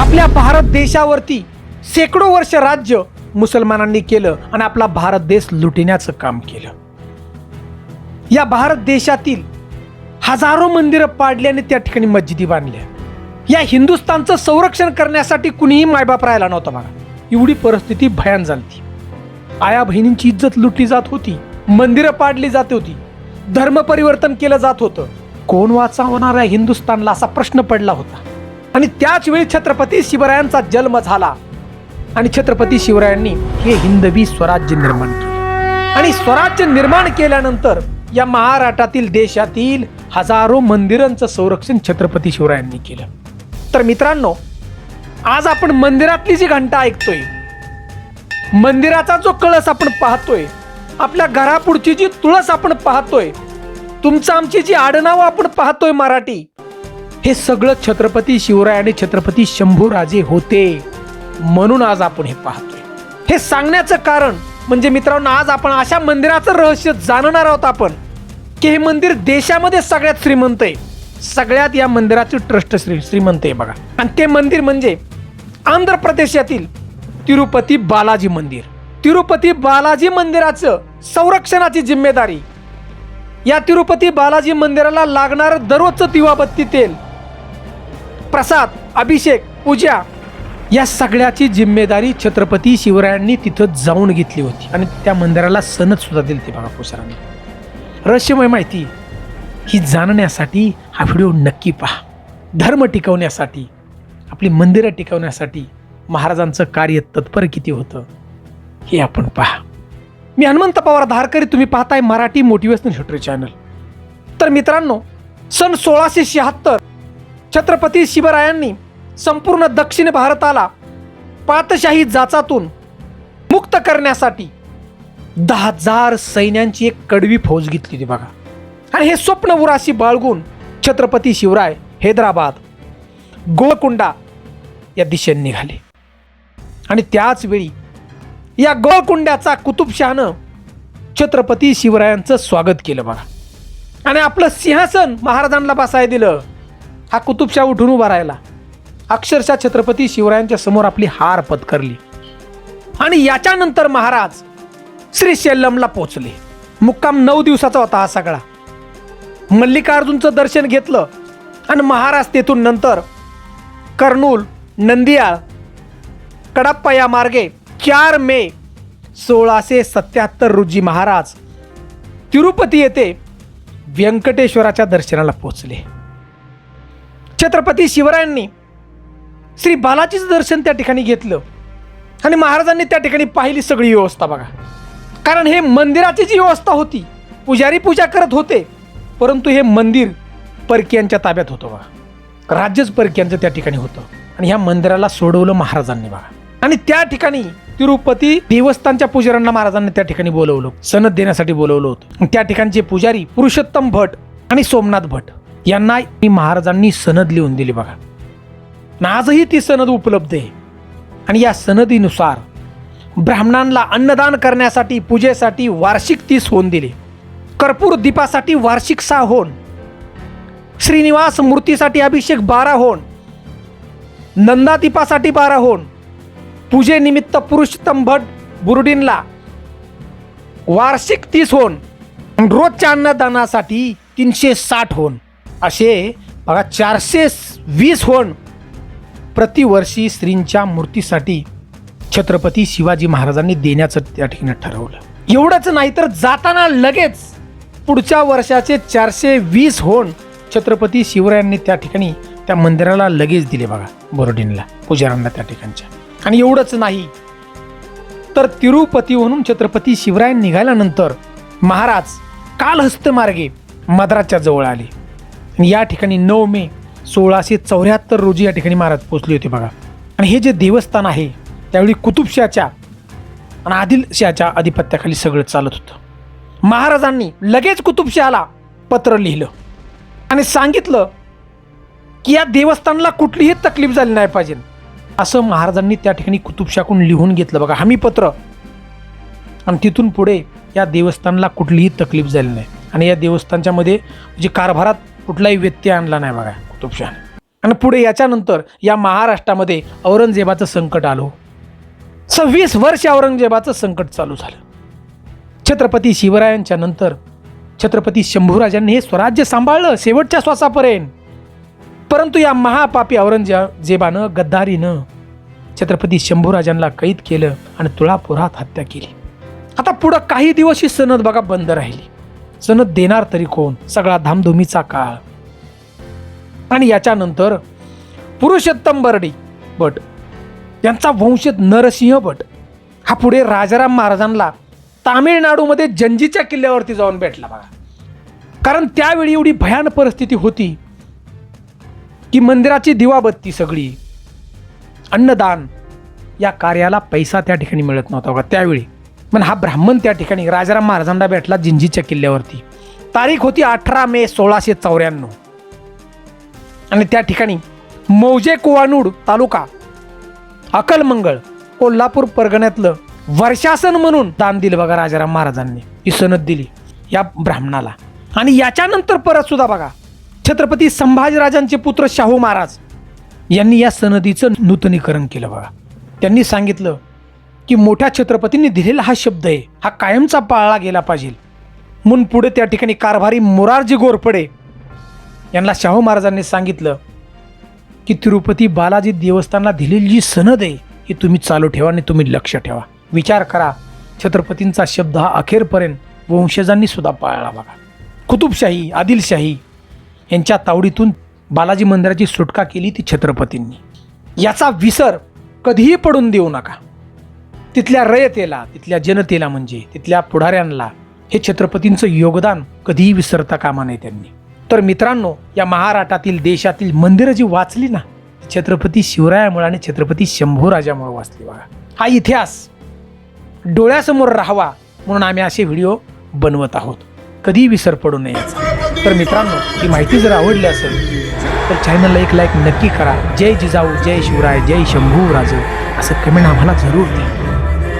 आपल्या भारत देशावरती शेकडो वर्ष राज्य मुसलमानांनी केलं आणि आपला भारत देश लुटण्याचं काम केलं. या भारत देशातील हजारो मंदिरं पाडल्याने त्या ठिकाणी मस्जिदी बांधल्या. या हिंदुस्थानचं संरक्षण करण्यासाठी कुणीही मायबाप राहिला नव्हता बघा. एवढी परिस्थिती भयान झाली आया बहिणींची इज्जत लुटली जात होती मंदिरं पाडली जात होती धर्म परिवर्तन केलं जात होतं. कोण वाचवणार आहे हिंदुस्थानला असा प्रश्न पडला होता? आणि त्याच वेळी छत्रपती शिवरायांचा जन्म झाला. आणि छत्रपती शिवरायांनी हे हिंदवी स्वराज्य निर्माण केले. आणि स्वराज्य निर्माण केल्यानंतर या महाराष्ट्रातील देशातील हजारो मंदिरांचं संरक्षण छत्रपती शिवरायांनी केलं. तर मित्रांनो आज आपण मंदिरातली जी घंटा ऐकतोय मंदिराचा जो कळस आपण पाहतोय आपल्या घरापुढची जी तुळस आपण पाहतोय तुमचं आमची जी आडनावं आपण पाहतोय मराठी हे सगळं छत्रपती शिवराय आणि छत्रपती शंभूराजे होते. म्हणून आज आपण हे पाहतोय. हे सांगण्याचं कारण म्हणजे मित्रांनो आज आपण अशा मंदिराचं रहस्य जाणणार आहोत आपण की हे मंदिर देशामध्ये सगळ्यात श्रीमंत आहे. सगळ्यात या मंदिराचे ट्रस्ट श्री श्रीमंत आहे बघा. आणि ते मंदिर म्हणजे आंध्र प्रदेशातील तिरुपती बालाजी मंदिर. तिरुपती बालाजी मंदिराचं संरक्षणाची जिम्मेदारी. या तिरुपती बालाजी मंदिराला लागणारं दररोजचं दिवाबत्ती तेल प्रसाद अभिषेक पूजा या सगळ्याची जिम्मेदारी छत्रपती शिवरायांनी तिथं जाऊन घेतली होती. आणि त्या मंदिराला सनद सुद्धा दिली ती बघा पुसरांनी रहस्यमय माहिती ही जाणण्यासाठी हा व्हिडिओ नक्की पहा. धर्म टिकवण्यासाठी आपली मंदिरं टिकवण्यासाठी महाराजांचं कार्य तत्पर किती होतं हे आपण पहा. मी हनुमंत पवार धारकरी तुम्ही पाहताय मराठी मोटिवेशनल हिस्ट्री चॅनल तर मित्रांनो सन सोळाशे शहात्तर छत्रपती शिवरायांनी संपूर्ण दक्षिण भारताला पातशाही जाचातून मुक्त करण्यासाठी दहा हजार सैन्यांची एक कडवी फौज घेतली होती बघा. आणि हे स्वप्न उराशी बाळगून छत्रपती शिवराय हैदराबाद गोळकुंडा या दिशेने निघाले. आणि त्याच वेळी या गोळकुंड्याचा कुतुबशहानं छत्रपती शिवरायांचं स्वागत केलं बघा. आणि आपलं सिंहासन महाराजांना बसाय दिलं. हा कुतुबशाह उठून उभा राहिला. अक्षरशः छत्रपती शिवरायांच्या समोर आपली हार पत्करली. आणि याच्यानंतर महाराज श्री शेल्लमला पोचले. मुक्काम नऊ दिवसाचा होता हा सगळा. मल्लिकार्जुनचं दर्शन घेतलं आणि महाराज तेथून नंतर कर्नूल नंदियाळ कडाप्पा या मार्गे चार मे सोळाशे सत्याहत्तर रोजी महाराज तिरुपती येथे व्यंकटेश्वराच्या दर्शनाला पोचले. छत्रपती शिवरायांनी श्री बालाजीचं दर्शन त्या ठिकाणी घेतलं. आणि महाराजांनी त्या ठिकाणी पाहिली सगळी व्यवस्था बघा. कारण हे मंदिराची जी व्यवस्था होती पुजारी पूजा करत होते परंतु हे मंदिर परकीयांच्या ताब्यात होतं बघा. राज्यच परकीयांचं त्या ठिकाणी होतं. आणि ह्या मंदिराला सोडवलं महाराजांनी बघा. आणि त्या ठिकाणी तिरुपती देवस्थानच्या पुजाऱ्यांना महाराजांनी त्या ठिकाणी बोलवलं सनद देण्यासाठी बोलवलं होतं. त्या ठिकाणचे पुजारी पुरुषोत्तम भट आणि सोमनाथ भट. यांना महाराजांनी सनद लिहून दिली बघा. आणि आजही ती सनद उपलब्ध आहे. आणि या सनदीनुसार ब्राह्मणांना अन्नदान करण्यासाठी पूजेसाठी वार्षिक तीस होऊन दिले. कर्पूर दीपासाठी वार्षिक सहा होन श्रीनिवास मूर्तीसाठी अभिषेक बारा होण नंदादीपासाठी बारा होण पूजेनिमित्त पुरुषोत्तम भट बुरुडींना वार्षिक तीस होण रोजच्या अन्नदानासाठी तीनशे साठ होण असे बघा चारशे वीस होण प्रतिवर्षी स्त्रींच्या मूर्तीसाठी छत्रपती शिवाजी महाराजांनी देण्याचं त्या ठिकाणी ठरवलं. एवढंच नाही तर जाताना लगेच पुढच्या वर्षाचे चारशे वीस होण छत्रपती शिवरायांनी त्या ठिकाणी त्या मंदिराला लगेच दिले बघा बोर्डीनला पुजाऱ्यांना त्या ठिकाणच्या. आणि एवढंच नाही तर तिरुपती म्हणून छत्रपती शिवराय निघाल्यानंतर महाराज कालहस्तमार्गे मद्रासच्या जवळ आले. या ठिकाणी नऊ मे सोळाशे चौऱ्याहत्तर रोजी या ठिकाणी महाराज पोचले होते बघा. आणि हे जे देवस्थान आहे त्यावेळी कुतुबशाच्या आणि आदिलशाच्या आधिपत्याखाली सगळं चालत होतं. महाराजांनी लगेच कुतुबशहाला पत्र लिहिलं आणि सांगितलं की या देवस्थानला कुठलीही तकलीफ झाली नाही पाहिजे. असं महाराजांनी त्या ठिकाणी कुतुबशाकडून लिहून घेतलं बघा. हमी पत्र. आणि तिथून पुढे या देवस्थानला कुठलीही तकलीफ झाली नाही. आणि या देवस्थानच्या मध्ये म्हणजे कारभारात कुठलाही व्यत्यय आणला नाही बघा कुतुबशाह आणि पुढे याच्यानंतर या महाराष्ट्रामध्ये औरंगजेबाचं संकट आलो. सव्वीस वर्ष औरंगजेबाचं संकट चालू झालं. छत्रपती शिवरायांच्या नंतर छत्रपती शंभूराजांनी हे स्वराज्य सांभाळलं शेवटच्या श्वासापर्यंत. परंतु या महापापी औरंगजेबानं गद्दारीनं छत्रपती शंभूराजांना कैद केलं आणि तुळापुरात हत्या केली. आता पुढं काही दिवस ही सनद बघा बंद राहिली. सनद देणार तरी कोण? सगळा धामधुमीचा काळ. आणि याच्यानंतर पुरुषोत्तम बर्डी भट यांचा वंशज नरसिंह भट हा पुढे राजाराम महाराजांना तामिळनाडूमध्ये जंजीच्या किल्ल्यावरती जाऊन भेटला बघा. कारण त्यावेळी एवढी भयान परिस्थिती होती की मंदिराची दिवाबत्ती सगळी अन्नदान या कार्याला पैसा त्या ठिकाणी मिळत नव्हता बघा त्यावेळी. पण हा ब्राह्मण त्या ठिकाणी राजाराम महाराजांना भेटला जिंजीच्या किल्ल्यावरती. तारीख होती अठरा मे सोळाशे चौऱ्याण्णव. आणि त्या ठिकाणी मौजे कुवानूड तालुका अकलमंगळ कोल्हापूर परगण्यातलं वर्षासन म्हणून दान दिलं बघा राजाराम महाराजांनी ही सनद दिली या ब्राह्मणाला. आणि याच्यानंतर परत सुद्धा बघा छत्रपती संभाजीराजांचे पुत्र शाहू महाराज यांनी या सनदीचं नूतनीकरण केलं बघा. त्यांनी सांगितलं की मोठ्या छत्रपतींनी दिलेला हा शब्द आहे हा कायमचा पाळला गेला पाहिजे. म्हणून पुढे त्या ठिकाणी कारभारी मोरारजी गोरपडे यांना शाहू महाराजांनी सांगितलं की तिरुपती बालाजी देवस्थानला दिलेली जी सनद आहे ही तुम्ही चालू ठेवा आणि तुम्ही लक्ष ठेवा. विचार करा छत्रपतींचा शब्द हा अखेरपर्यंत वंशजांनी सुद्धा पाळला बघा. कुतुबशाही आदिलशाही यांच्या तावडीतून बालाजी मंदिराची सुटका केली ती छत्रपतींनी. याचा विसर कधीही पडून देऊ नका. तिथल्या रयतेला तिथल्या जनतेला म्हणजे तिथल्या पुढाऱ्यांना हे छत्रपतींचं योगदान कधीही विसरता कामा नये त्यांनी. तर मित्रांनो या महाराष्ट्रातील देशातील मंदिरं जी वाचली ना छत्रपती शिवरायामुळे आणि छत्रपती शंभूराजामुळे वाचली बघा. हा इतिहास डोळ्यासमोर राहावा म्हणून आम्ही असे व्हिडिओ बनवत आहोत. कधीही विसर पडू नये याचा. तर मित्रांनो ही माहिती जर आवडली असेल तर चॅनलला एक लाईक नक्की करा. जय जिजाऊ जय शिवराय जय शंभू राजे असं कमेंट आम्हाला जरूर द्या.